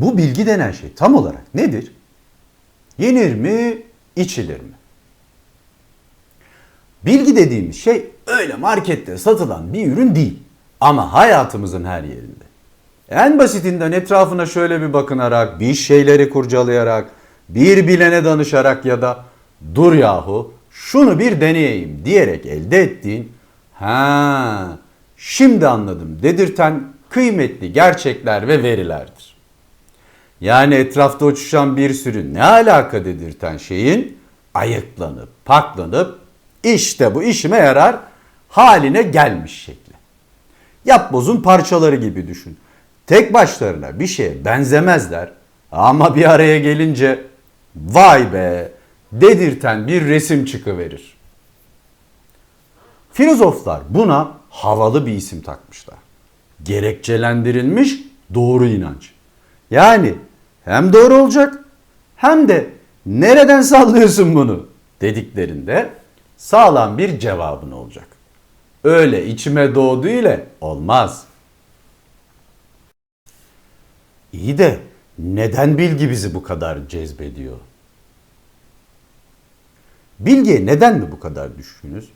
Bu bilgi denen şey tam olarak nedir? Yenir mi, içilir mi? Bilgi dediğimiz şey öyle markette satılan bir ürün değil. Ama hayatımızın her yerinde. En basitinden etrafına şöyle bir bakınarak, bir şeyleri kurcalayarak, bir bilene danışarak ya da dur yahu şunu bir deneyeyim diyerek elde ettiğin ha şimdi anladım dedirten kıymetli gerçekler ve verilerdir. Yani etrafta uçuşan bir sürü ne alaka dedirten şeyin ayıklanıp, paklanıp işte bu işime yarar haline gelmiş şekli. Yapbozun parçaları gibi düşün. Tek başlarına bir şeye benzemezler ama bir araya gelince vay be dedirten bir resim çıkıverir. Filozoflar buna havalı bir isim takmışlar. Gerekçelendirilmiş doğru inanç. Yani hem doğru olacak hem de nereden sallıyorsun bunu dediklerinde sağlam bir cevabın olacak. Öyle içime doğdu ile olmaz. İyi de neden bilgi bizi bu kadar cezbediyor? Bilgiye neden mi bu kadar düşkünüz?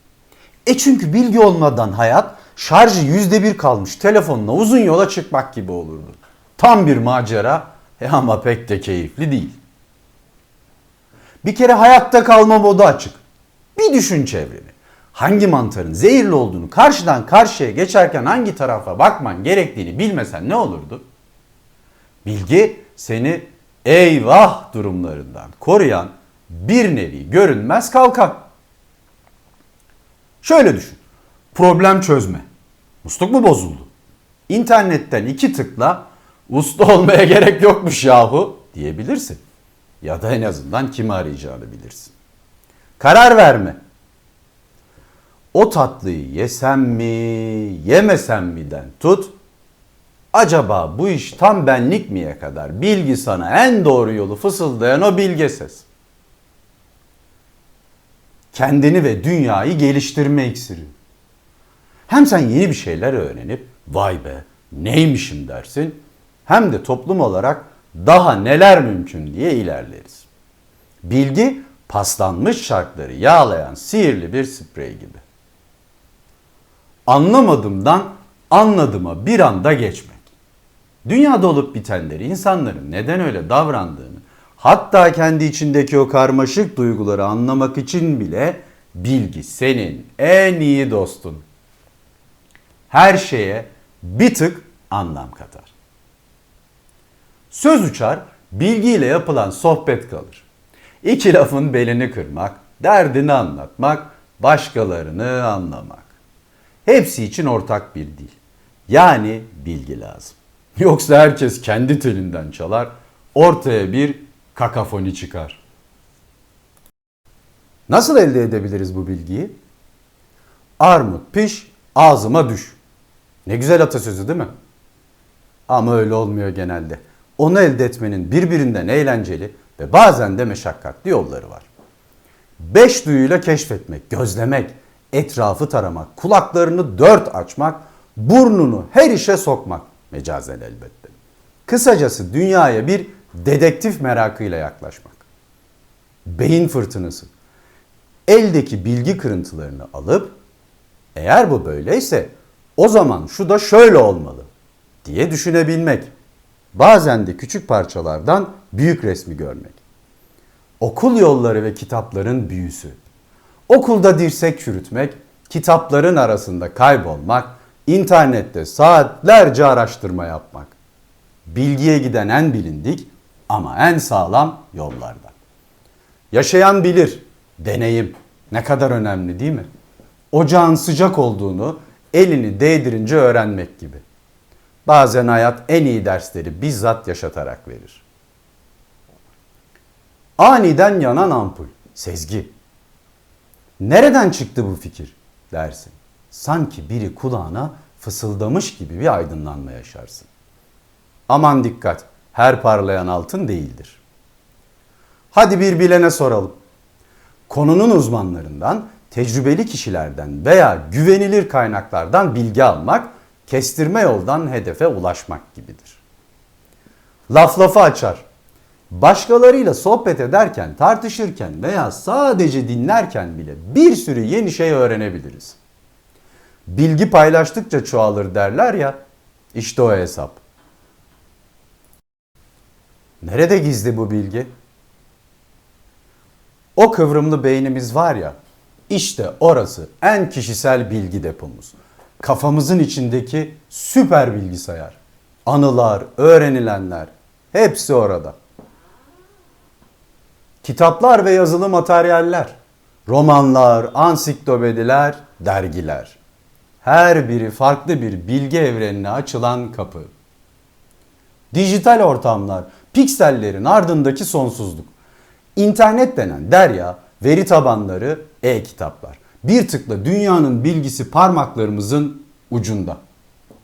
E çünkü bilgi olmadan hayat şarjı yüzde bir kalmış telefonla uzun yola çıkmak gibi olurdu. Tam bir macera e ama pek de keyifli değil. Bir kere hayatta kalma modu açık. Bir düşün çevreni. Hangi mantarın zehirli olduğunu karşıdan karşıya geçerken hangi tarafa bakman gerektiğini bilmesen ne olurdu? Bilgi seni eyvah durumlarından koruyan bir nevi görünmez kalkan. Şöyle düşün. Problem çözme. Musluk mu bozuldu? İnternetten iki tıkla usta olmaya gerek yokmuş yahu diyebilirsin. Ya da en azından kimi arayacağını bilirsin. Karar verme. O tatlıyı yesem mi, yemesem mi'den tut. Acaba bu iş tam benlik miye kadar bilgi sana en doğru yolu fısıldayan o bilge ses. Kendini ve dünyayı geliştirme iksiri. Hem sen yeni bir şeyler öğrenip vay be neymişim dersin hem de toplum olarak daha neler mümkün diye ilerleriz. Bilgi paslanmış şartları yağlayan sihirli bir sprey gibi. Anlamadımdan anladıma bir anda geçmek. Dünyada olup bitenleri, insanların neden öyle davrandığını, hatta kendi içindeki o karmaşık duyguları anlamak için bile bilgi senin en iyi dostun. Her şeye bir tık anlam katar. Söz uçar, bilgiyle yapılan sohbet kalır. İki lafın belini kırmak, derdini anlatmak, başkalarını anlamak. Hepsi için ortak bir dil. Yani bilgi lazım. Yoksa herkes kendi telinden çalar, ortaya bir kakafoni çıkar. Nasıl elde edebiliriz bu bilgiyi? Armut piş, ağzıma düş. Ne güzel atasözü değil mi? Ama öyle olmuyor genelde. Onu elde etmenin birbirinden eğlenceli ve bazen de meşakkatli yolları var. Beş duyuyla keşfetmek, gözlemek, etrafı taramak, kulaklarını dört açmak, burnunu her işe sokmak mecazen elbette. Kısacası dünyaya bir dedektif merakıyla yaklaşmak. Beyin fırtınası. Eldeki bilgi kırıntılarını alıp eğer bu böyleyse o zaman şu da şöyle olmalı diye düşünebilmek. Bazen de küçük parçalardan büyük resmi görmek. Okul yolları ve kitapların büyüsü. Okulda dirsek çürütmek, kitapların arasında kaybolmak, internette saatlerce araştırma yapmak. Bilgiye giden en bilindik ama en sağlam yollardan. Yaşayan bilir, deneyim ne kadar önemli değil mi? Ocağın sıcak olduğunu elini değdirince öğrenmek gibi. Bazen hayat en iyi dersleri bizzat yaşatarak verir. Aniden yanan ampul, sezgi. Nereden çıktı bu fikir dersin. Sanki biri kulağına fısıldamış gibi bir aydınlanma yaşarsın. Aman dikkat, her parlayan altın değildir. Hadi bir bilene soralım. Konunun uzmanlarından, tecrübeli kişilerden veya güvenilir kaynaklardan bilgi almak, kestirme yoldan hedefe ulaşmak gibidir. Laf lafı açar. Başkalarıyla sohbet ederken, tartışırken veya sadece dinlerken bile bir sürü yeni şey öğrenebiliriz. Bilgi paylaştıkça çoğalır derler ya, işte o hesap. Nerede gizli bu bilgi? O kıvrımlı beynimiz var ya, işte orası en kişisel bilgi depomuz. Kafamızın içindeki süper bilgisayar. Anılar, öğrenilenler hepsi orada. Kitaplar ve yazılı materyaller, romanlar, ansiklopediler, dergiler. Her biri farklı bir bilgi evrenine açılan kapı. Dijital ortamlar, piksellerin ardındaki sonsuzluk. İnternet denen derya, veri tabanları, e-kitaplar. Bir tıkla dünyanın bilgisi parmaklarımızın ucunda.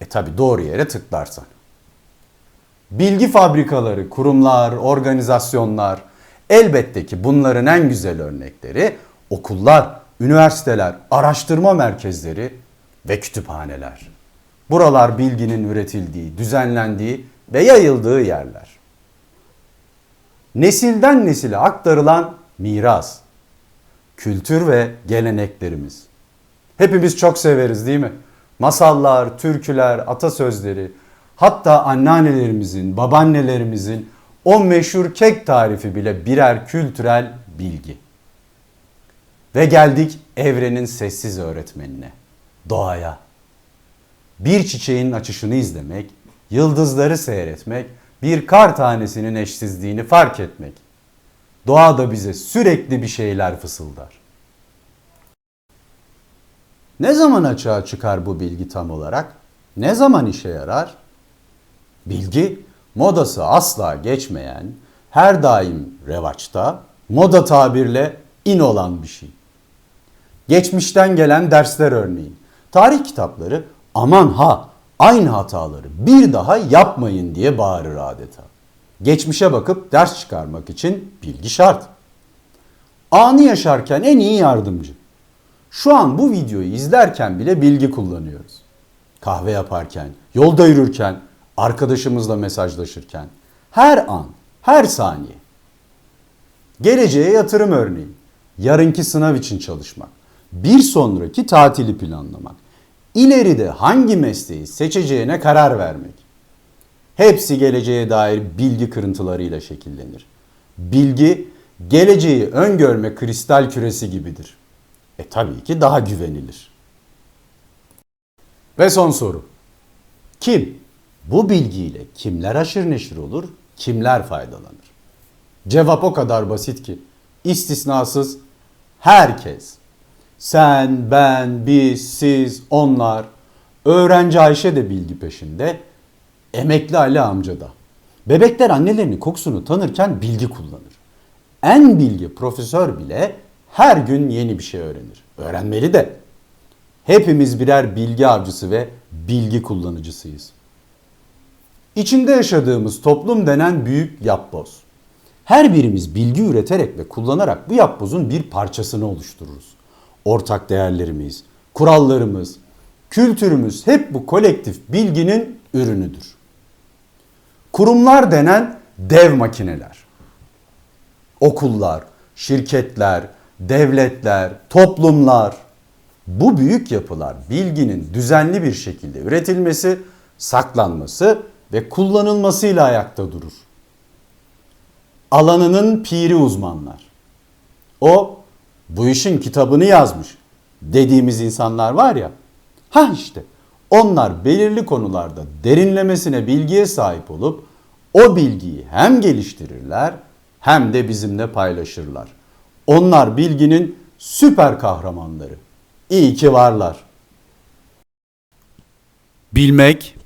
E tabi doğru yere tıklarsan. Bilgi fabrikaları, kurumlar, organizasyonlar, elbette ki bunların en güzel örnekleri okullar, üniversiteler, araştırma merkezleri ve kütüphaneler. Buralar bilginin üretildiği, düzenlendiği ve yayıldığı yerler. Nesilden nesile aktarılan miras, kültür ve geleneklerimiz. Hepimiz çok severiz değil mi? Masallar, türküler, atasözleri, hatta anneannelerimizin, babaannelerimizin o meşhur kek tarifi bile birer kültürel bilgi. Ve geldik evrenin sessiz öğretmenine, doğaya. Bir çiçeğin açışını izlemek, yıldızları seyretmek, bir kar tanesinin eşsizliğini fark etmek. Doğa da bize sürekli bir şeyler fısıldar. Ne zaman açığa çıkar bu bilgi tam olarak? Ne zaman işe yarar? Bilgi modası asla geçmeyen, her daim revaçta, moda tabirle in olan bir şey. Geçmişten gelen dersler örneğin. Tarih kitapları aman ha aynı hataları bir daha yapmayın diye bağırır adeta. Geçmişe bakıp ders çıkarmak için bilgi şart. Anı yaşarken en iyi yardımcı. Şu an bu videoyu izlerken bile bilgi kullanıyoruz. Kahve yaparken, yolda yürürken, arkadaşımızla mesajlaşırken. Her an, her saniye. Geleceğe yatırım örneği. Yarınki sınav için çalışmak. Bir sonraki tatili planlamak. İleride hangi mesleği seçeceğine karar vermek. Hepsi geleceğe dair bilgi kırıntılarıyla şekillenir. Bilgi geleceği öngörme kristal küresi gibidir. E tabii ki daha güvenilir. Ve son soru. Kim? Bu bilgiyle kimler aşırı neşir olur, kimler faydalanır? Cevap o kadar basit ki istisnasız herkes. Sen, ben, biz, siz, onlar. Öğrenci Ayşe de bilgi peşinde. Emekli Ali amca da. Bebekler annelerinin kokusunu tanırken bilgi kullanır. En bilgi profesör bile her gün yeni bir şey öğrenir. Öğrenmeli de. Hepimiz birer bilgi avcısı ve bilgi kullanıcısıyız. İçinde yaşadığımız toplum denen büyük yapboz. Her birimiz bilgi üreterek ve kullanarak bu yapbozun bir parçasını oluştururuz. Ortak değerlerimiz, kurallarımız, kültürümüz hep bu kolektif bilginin ürünüdür. Kurumlar denen dev makineler. Okullar, şirketler, devletler, toplumlar bu büyük yapılar bilginin düzenli bir şekilde üretilmesi, saklanması ve kullanılmasıyla ayakta durur. Alanının piri uzmanlar. O bu işin kitabını yazmış dediğimiz insanlar var ya. Ha işte onlar belirli konularda derinlemesine bilgiye sahip olup o bilgiyi hem geliştirirler hem de bizimle paylaşırlar. Onlar bilginin süper kahramanları. İyi ki varlar. Bilmek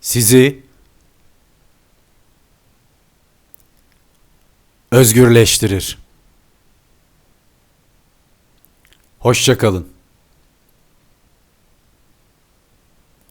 sizi özgürleştirir. Hoşçakalın.